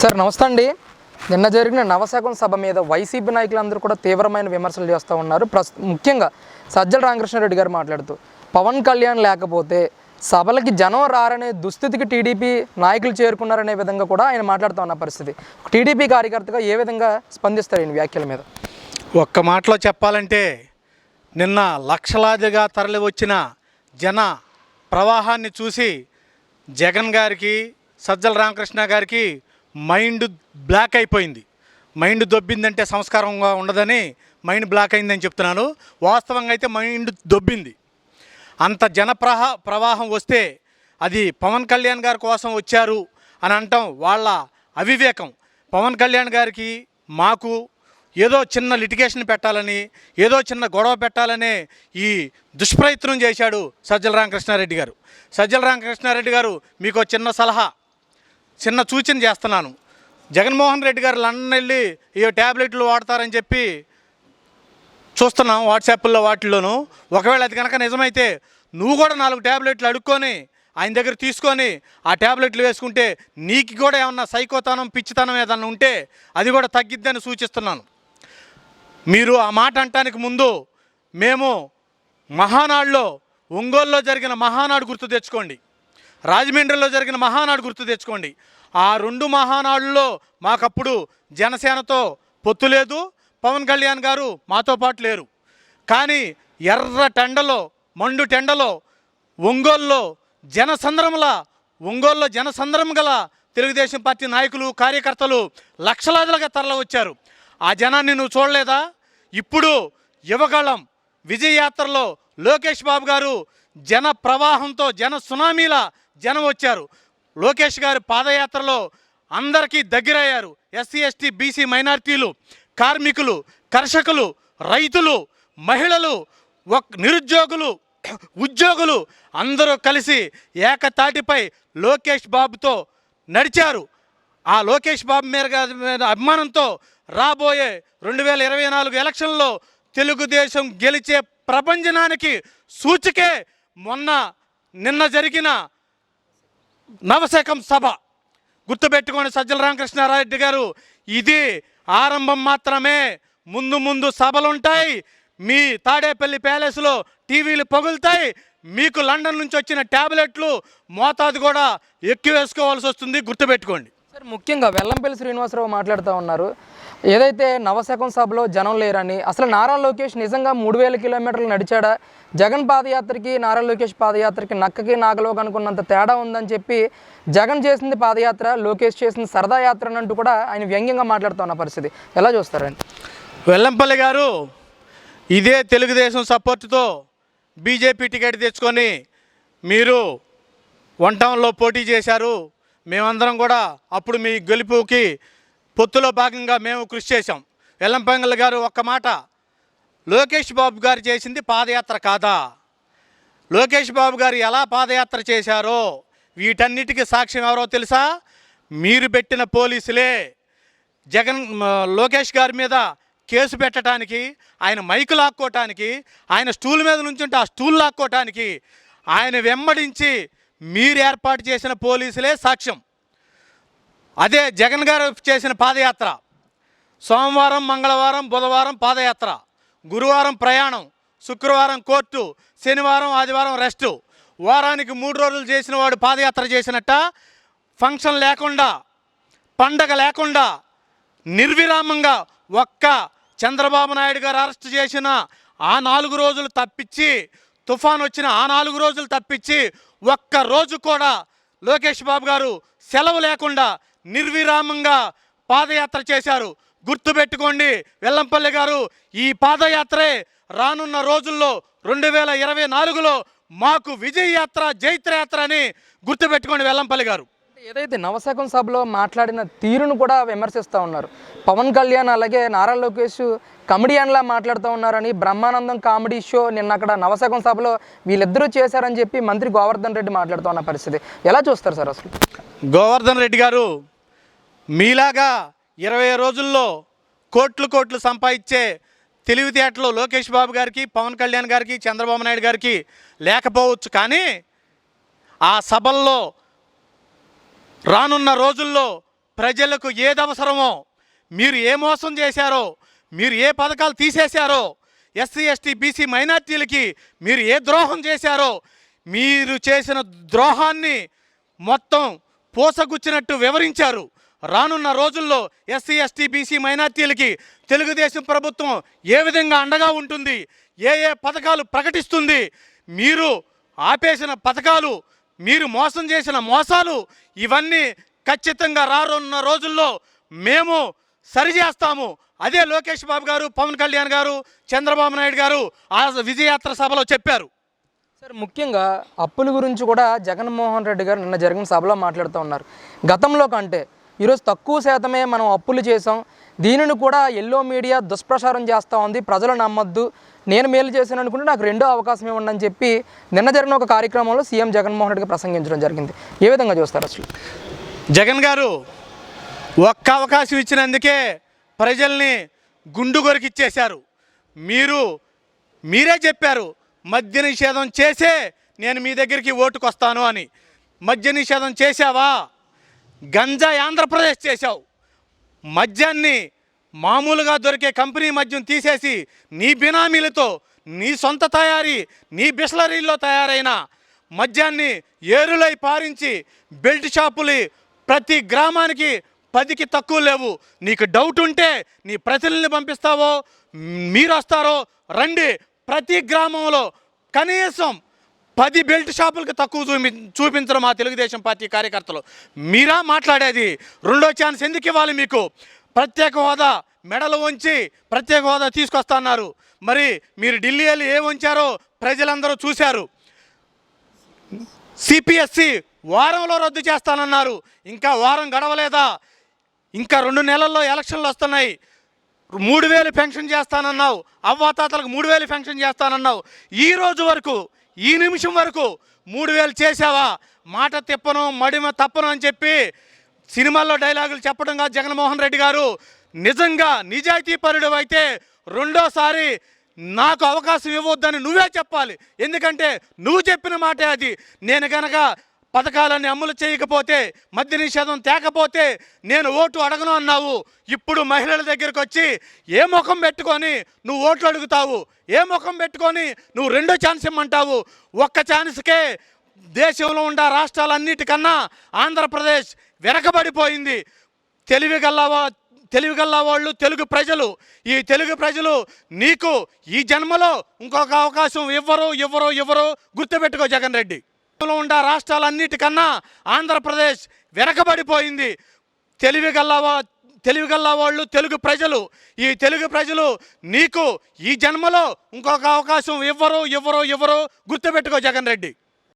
Sir నమస్తే అండి. నిన్న జరిగిన నవశకం సభ మీద వైసీపీ నాయకులందరూ కూడా తీవ్రమైన విమర్శలు చేస్తూ ఉన్నారు. ప్రస్ ముఖ్యంగా సజ్జల రామకృష్ణారెడ్డి గారు మాట్లాడుతూ పవన్ కళ్యాణ్ లేకపోతే సభలకి జనం రారనే దుస్థితికి టీడీపీ నాయకులు చేరుకున్నారనే విధంగా కూడా ఆయన మాట్లాడుతూ ఉన్న పరిస్థితి. టీడీపీ కార్యకర్తగా ఏ విధంగా స్పందిస్తారు ఈయన వ్యాఖ్యల మీద? ఒక్క మాటలో చెప్పాలంటే నిన్న లక్షలాదిగా తరలి వచ్చిన జన ప్రవాహాన్ని చూసి జగన్ గారికి సజ్జల రామకృష్ణ గారికి మైండ్ బ్లాక్ అయిపోయింది. మైండ్ దొబ్బిందంటే సంస్కారంగా ఉండదని మైండ్ బ్లాక్ అయిందని చెప్తున్నాను. వాస్తవంగా అయితే మైండ్ దొబ్బింది. అంత జనప్రహ ప్రవాహం వస్తే అది పవన్ కళ్యాణ్ గారి కోసం వచ్చారు అని అంటాం వాళ్ళ అవివేకం. పవన్ కళ్యాణ్ గారికి మాకు ఏదో చిన్న లిటిగేషన్ పెట్టాలని ఏదో చిన్న గొడవ పెట్టాలనే ఈ దుష్ప్రయత్నం చేశాడు సజ్జల రామకృష్ణారెడ్డి గారు. సజ్జల రామకృష్ణారెడ్డి గారు మీకు చిన్న సలహా. చిన్న సూచన చేస్తున్నాను. జగన్మోహన్ రెడ్డి గారు లండన్ వెళ్ళి ఈ ట్యాబ్లెట్లు వాడతారని చెప్పి చూస్తున్నాం వాట్సాప్లో వాటిల్లోనూ. ఒకవేళ అది కనుక నిజమైతే నువ్వు కూడా నాలుగు ట్యాబ్లెట్లు అడుక్కొని ఆయన దగ్గర తీసుకొని ఆ ట్యాబ్లెట్లు వేసుకుంటే నీకు కూడా ఏమన్నా సైకోతనం పిచ్చితనం ఏదన్నా ఉంటే అది కూడా తగ్గిద్దని సూచిస్తున్నాను. మీరు ఆ మాట అంటానికి ముందు మేము మహానాడులో ఒంగోలులో జరిగిన మహానాడు గుర్తు తెచ్చుకోండి. రాజమండ్రిలో జరిగిన మహానాడు గుర్తు తెచ్చుకోండి. ఆ రెండు మహానాడుల్లో మాకప్పుడు జనసేనతో పొత్తు లేదు పవన్ కళ్యాణ్ గారు మాతో పాటు లేరు. కానీ ఎర్ర టెండలో మండు టెండలో ఒంగోల్లో జనసంద్రముల ఒంగోల్లో జనసంద్రం గల తెలుగుదేశం పార్టీ నాయకులు కార్యకర్తలు లక్షలాదిలుగా తరలి వచ్చారు. ఆ జనాన్ని నువ్వు చూడలేదా? ఇప్పుడు యువగళం విజయయాత్రలో లోకేష్ బాబు గారు జన ప్రవాహంతో జన సునామీల జనం వచ్చారు. లోకేష్ గారి పాదయాత్రలో అందరికీ దగ్గరయ్యారు. ఎస్సీ ఎస్టీ బీసీ మైనార్టీలు కార్మికులు కర్షకులు రైతులు మహిళలు ఒక్ నిరుద్యోగులు ఉద్యోగులు అందరూ కలిసి ఏకతాటిపై లోకేష్ బాబుతో నడిచారు. ఆ లోకేష్ బాబు మీద అభిమానంతో రాబోయే రెండు వేల ఇరవై నాలుగు ఎలక్షన్లో తెలుగుదేశం గెలిచే ప్రపంచనానికి సూచికే మొన్న నిన్న జరిగిన నవశకం సభ. గుర్తుపెట్టుకోండి సజ్జల రామకృష్ణారెడ్డి గారు ఇది ఆరంభం మాత్రమే. ముందు ముందు సభలుంటాయి మీ తాడేపల్లి ప్యాలెస్లో టీవీలు పగులుతాయి మీకు లండన్ నుంచి వచ్చిన ట్యాబ్లెట్లు మోతాదు కూడా ఎక్కువ వేసుకోవాల్సి వస్తుంది గుర్తుపెట్టుకోండి. సార్ ముఖ్యంగా వెల్లంపల్లి శ్రీనివాసరావు మాట్లాడుతూ ఉన్నారు. ఏదైతే నవశకం సభలో జనం లేరని అసలు నారా లోకేష్ నిజంగా మూడు వేల కిలోమీటర్లు నడిచాడా? జగన్ పాదయాత్రకి నారా లోకేష్ పాదయాత్రకి నక్కకి నాగలో కనుకున్నంత తేడా ఉందని చెప్పి జగన్ చేసింది పాదయాత్ర లోకేష్ చేసింది సరదా యాత్ర అంటూ కూడా ఆయన వ్యంగ్యంగా మాట్లాడుతున్న పరిస్థితి. ఎలా చూస్తారండి వెల్లంపల్లి గారు ఇదే తెలుగుదేశం సపోర్టుతో బీజేపీ టికెట్ తెచ్చుకొని మీరు వన్ టౌన్లో పోటీ చేశారు. మేమందరం కూడా అప్పుడు మీ గెలుపుకి పొత్తులో భాగంగా మేము కృషి చేశాం. వెల్లంపల్లి గారు ఒక్క మాట. లోకేష్ బాబు గారు చేసింది పాదయాత్ర కాదా? లోకేష్ బాబు గారు ఎలా పాదయాత్ర చేశారో వీటన్నిటికీ సాక్ష్యం ఎవరో తెలుసా? మీరు పెట్టిన పోలీసులే. జగన్ లోకేష్ గారి మీద కేసు పెట్టడానికి ఆయన మైకు లాక్కోవటానికి ఆయన స్టూల్ మీద నుంచుంటే ఆ స్టూల్ లాక్కోవటానికి ఆయన వెంబడించి మీరు ఏర్పాటు చేసిన పోలీసులే సాక్ష్యం. అదే జగన్ గారు చేసిన పాదయాత్ర. సోమవారం మంగళవారం బుధవారం పాదయాత్ర. గురువారం ప్రయాణం శుక్రవారం కోర్టు శనివారం ఆదివారం రెస్టు. వారానికి మూడు రోజులు చేసిన వాడు పాదయాత్ర చేసినట్ట. ఫంక్షన్ లేకుండా పండగ లేకుండా నిర్విరామంగా ఒక్క చంద్రబాబు నాయుడు గారు అరెస్ట్ చేసిన ఆ నాలుగు రోజులు తప్పించి తుఫాన్ వచ్చిన ఆ నాలుగు రోజులు తప్పించి ఒక్క రోజు కూడా లోకేష్ బాబు గారు సెలవు లేకుండా నిర్విరామంగా పాదయాత్ర చేశారు. గుర్తుపెట్టుకోండి వెల్లంపల్లి గారు ఈ పాదయాత్రే రానున్న రోజుల్లో రెండు వేల ఇరవై నాలుగులో మాకు విజయ యాత్ర జైత్రయాత్ర అని గుర్తుపెట్టుకోండి వెల్లంపల్లి గారు. ఏదైతే నవశకం సభలో మాట్లాడిన తీరును కూడా విమర్శిస్తూ ఉన్నారు. పవన్ కళ్యాణ్ అలాగే నారా లోకేష్ కమెడియన్లా మాట్లాడుతూ ఉన్నారని బ్రహ్మానందం కామెడీ షో నిన్న అక్కడ నవశకం సభలో వీళ్ళిద్దరూ చేశారని చెప్పి మంత్రి గోవర్ధన్ రెడ్డి మాట్లాడుతూ ఉన్న పరిస్థితి. ఎలా చూస్తారు సార్ అసలు? గోవర్ధన్ రెడ్డి గారు మీలాగా ఇరవై రోజుల్లో కోట్లు కోట్లు సంపాదించే తెలివితేటలు లోకేష్ బాబు గారికి పవన్ కళ్యాణ్ గారికి చంద్రబాబు నాయుడు గారికి లేకపోవచ్చు. కానీ ఆ సభల్లో రానున్న రోజుల్లో ప్రజలకు ఏది అవసరమో మీరు ఏ మోసం చేశారో మీరు ఏ పథకాలు తీసేశారో ఎస్సీ ఎస్టీ బీసీ మైనార్టీలకి మీరు ఏ ద్రోహం చేశారో మీరు చేసిన ద్రోహాన్ని మొత్తం పోసగుచ్చినట్టు వివరించారు. రానున్న రోజుల్లో ఎస్సీ ఎస్టీ బీసీ మైనార్టీలకి తెలుగుదేశం ప్రభుత్వం ఏ విధంగా అండగా ఉంటుంది ఏ ఏ పథకాలు ప్రకటిస్తుంది మీరు ఆపేసిన పథకాలు మీరు మోసం చేసిన మోసాలు ఇవన్నీ ఖచ్చితంగా రానున్న రోజుల్లో మేము సరిచేస్తాము. అదే లోకేష్ బాబు గారు పవన్ కళ్యాణ్ గారు చంద్రబాబు నాయుడు గారు ఆ విజయయాత్ర సభలో చెప్పారు. సార్ ముఖ్యంగా అప్పుల గురించి కూడా జగన్మోహన్ రెడ్డి గారు నిన్న జరిగిన సభలో మాట్లాడుతూ ఉన్నారు. గతంలో కంటే ఈరోజు తక్కువ శాతమే మనం అప్పులు చేసాం దీనిని కూడా ఎల్లో మీడియా దుష్ప్రచారం చేస్తూ ఉంది. ప్రజలు నమ్మొద్దు. నేను మేలు చేశాను అనుకుంటే నాకు రెండో అవకాశం ఇవ్వండి అని చెప్పి నిన్న జరిగిన ఒక కార్యక్రమంలో సీఎం జగన్మోహన్ రెడ్డికి ప్రసంగించడం జరిగింది. ఏ విధంగా చూస్తారు అసలు? జగన్ గారు ఒక్క అవకాశం ఇచ్చినందుకే ప్రజల్ని గుండు కొరికిచ్చేశారు మీరు మీరే చెప్పారు మద్య నిషేధం చేసే నేను మీ దగ్గరికి ఓటుకు వస్తాను అని. మద్య నిషేధం చేశావా? గంజా ఆంధ్రప్రదేశ్ చేశావు. మద్యాన్ని మామూలుగా దొరికే కంపెనీ మద్యం తీసేసి నీ బినామీలతో నీ సొంత తయారీ నీ బిస్లరీల్లో తయారైన మద్యాన్ని ఏరులై పారించి బెల్ట్ షాపులు ప్రతి గ్రామానికి పదికి తక్కువ లేవు. నీకు డౌట్ ఉంటే నీ ప్రతినిధిని పంపిస్తావో మీరు వస్తారో రండి. ప్రతి గ్రామంలో కనీసం పది బెల్ట్ షాపులకు తక్కువ చూపి చూపించడం మా తెలుగుదేశం పార్టీ కార్యకర్తలు. మీరా మాట్లాడేది? రెండో ఛాన్స్ ఎందుకు ఇవ్వాలి మీకు? ప్రత్యేక హోదా మెడలు ఉంచి ప్రత్యేక హోదా తీసుకొస్తున్నారు మరి మీరు ఢిల్లీ వెళ్ళి ఏ ఉంచారో ప్రజలందరూ చూశారు. సిపిఎస్సి వారంలో రద్దు చేస్తానన్నారు. ఇంకా వారం గడవలేదా? ఇంకా రెండు నెలల్లో ఎలక్షన్లు వస్తున్నాయి. మూడు వేలు పెన్షన్ చేస్తానన్నావు. అవ్వాతాతలకు మూడు వేలు పెన్షన్ చేస్తానన్నావు. ఈ రోజు వరకు ఈ నిమిషం వరకు మూడు వేలు చేసావా మాట తిప్పను మడిమ తప్పను అని చెప్పి సినిమాల్లో డైలాగులు చెప్పడం కాదు జగన్మోహన్ రెడ్డి గారు. నిజంగా నిజాయితీ పరుడు అయితే రెండోసారి నాకు అవకాశం ఇవ్వద్దని నువ్వే చెప్పాలి. ఎందుకంటే నువ్వు చెప్పిన మాటే అది. నేను కనుక పథకాలన్నీ అమలు చేయకపోతే మద్య నిషేధం తేకపోతే నేను ఓటు అడగను అన్నావు. ఇప్పుడు మహిళల దగ్గరికి వచ్చి ఏ ముఖం పెట్టుకొని నువ్వు ఓట్లు అడుగుతావు? ఏ ముఖం పెట్టుకొని నువ్వు రెండో ఛాన్స్ ఇమ్మంటావు? ఒక్క ఛాన్స్కే దేశంలో ఉన్న రాష్ట్రాలన్నిటికన్నా ఆంధ్రప్రదేశ్ వెనకబడిపోయింది. తెలివిగల్లవా తెలివిగల్ల వాళ్ళు తెలుగు ప్రజలు. ఈ తెలుగు ప్రజలు నీకు ఈ జన్మలో ఇంకొక అవకాశం ఇవ్వరు ఇవ్వరు ఇవ్వరు గుర్తుపెట్టుకో జగన్ రెడ్డి. ఉన్న రాష్ట్రాలన్నిటికన్నా ఆంధ్రప్రదేశ్ వెనకబడిపోయింది. తెలివిగల్లవా తెలివిగల్ల వాళ్ళు తెలుగు ప్రజలు. ఈ తెలుగు ప్రజలు నీకు ఈ జన్మలో ఇంకొక అవకాశం ఇవ్వరు ఇవ్వరు ఇవ్వరు గుర్తుపెట్టుకో జగన్ రెడ్డి.